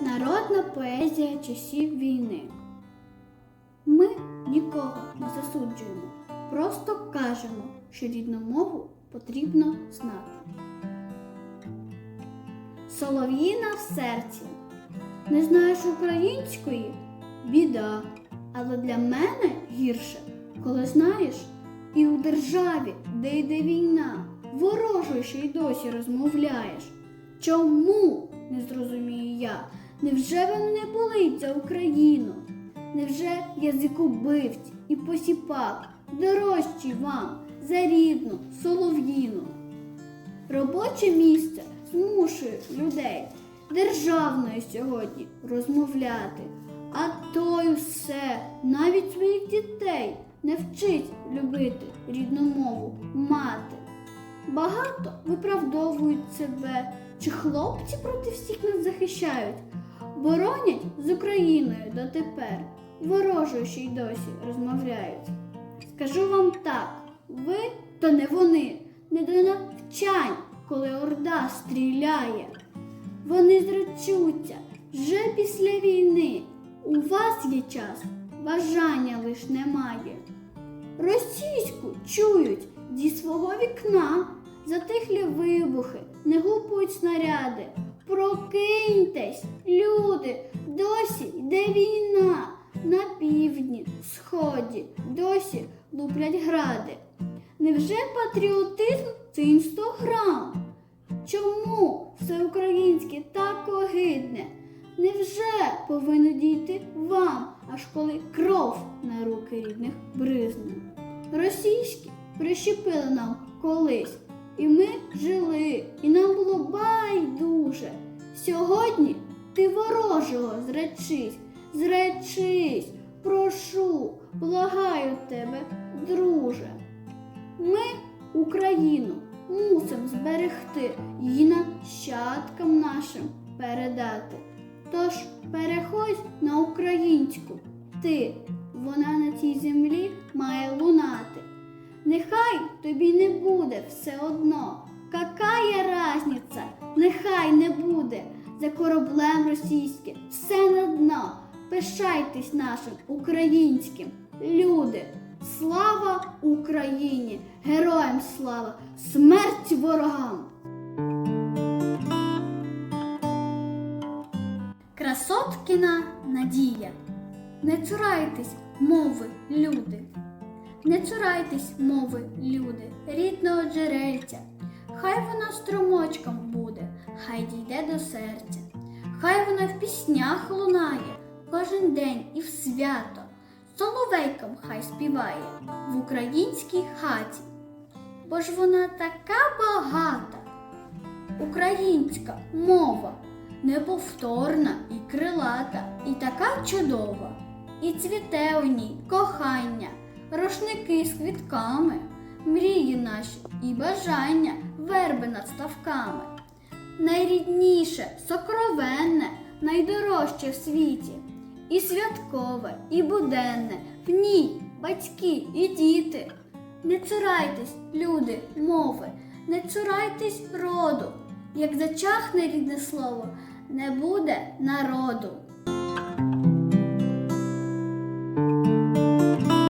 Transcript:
Приватна поезія часів війни. Ми нікого не засуджуємо, просто кажемо, що рідну мову потрібно знати. Солов'їна в серці. Не знаєш української? Біда. Але для мене гірше, коли знаєш, і у державі, де йде війна, ворожою ще й досі розмовляєш. Чому? не зрозумію я. Невже вам не болить за Україну? Невже язикобивць і посіпак дорожчі вам за рідну солов'їну? Робоче місце змушує людей державною сьогодні розмовляти, а той усе, навіть своїх дітей, не вчить любити рідну мову мати. Багато виправдовують себе, чи хлопці проти всіх нас захищають, боронять з Україною дотепер, ворожою ще й досі розмовляють. Скажу вам так, ви то не вони, не до навчань, коли орда стріляє. Вони зречуться вже після війни. У вас є час, бажання лиш немає. Російську чують зі свого вікна, затихлі вибухи, не гупують снаряди. Прокиньтесь, люди, досі йде війна. На півдні, сході, досі луплять гради. Невже патріотизм це інстаграм? Чому все українське так огидне? Невже повинно дійти вам, аж коли кров на руки рідних бризне? Російські прищепили нам колись, і ми жили, і нам було байдуже. Сьогодні ти ворожого зречись, зречись, прошу, благаю тебе, друже. Ми Україну мусимо зберегти її нащадкам нашим передати. Тож переходь на українську. Ти, вона на цій землі має лунати. Нехай тобі не буде все одно. Какая разниця? Нехай не буде за кораблем російським, все на дно. Пишайтесь нашим українським, люди. Слава Україні! Героям слава! Смерть ворогам! Красоткіна Надія. Не цурайтесь мови, люди. Не цурайтесь мови, люди, рідного джерельця. Хай вона струмочком буде, хай дійде до серця. Хай вона в піснях лунає кожен день і в свято. Соловейком хай співає в українській хаті. Бо ж вона така багата, українська мова, неповторна і крилата, і така чудова, і цвіте у ній кохання, рушники з квітками, мрії наші і бажання, верби над ставками. Найрідніше, сокровенне, найдорожче в світі, і святкове, і буденне, в ній батьки і діти. Не цурайтесь, люди, мови, не цурайтесь роду, як зачахне рідне слово, не буде народу.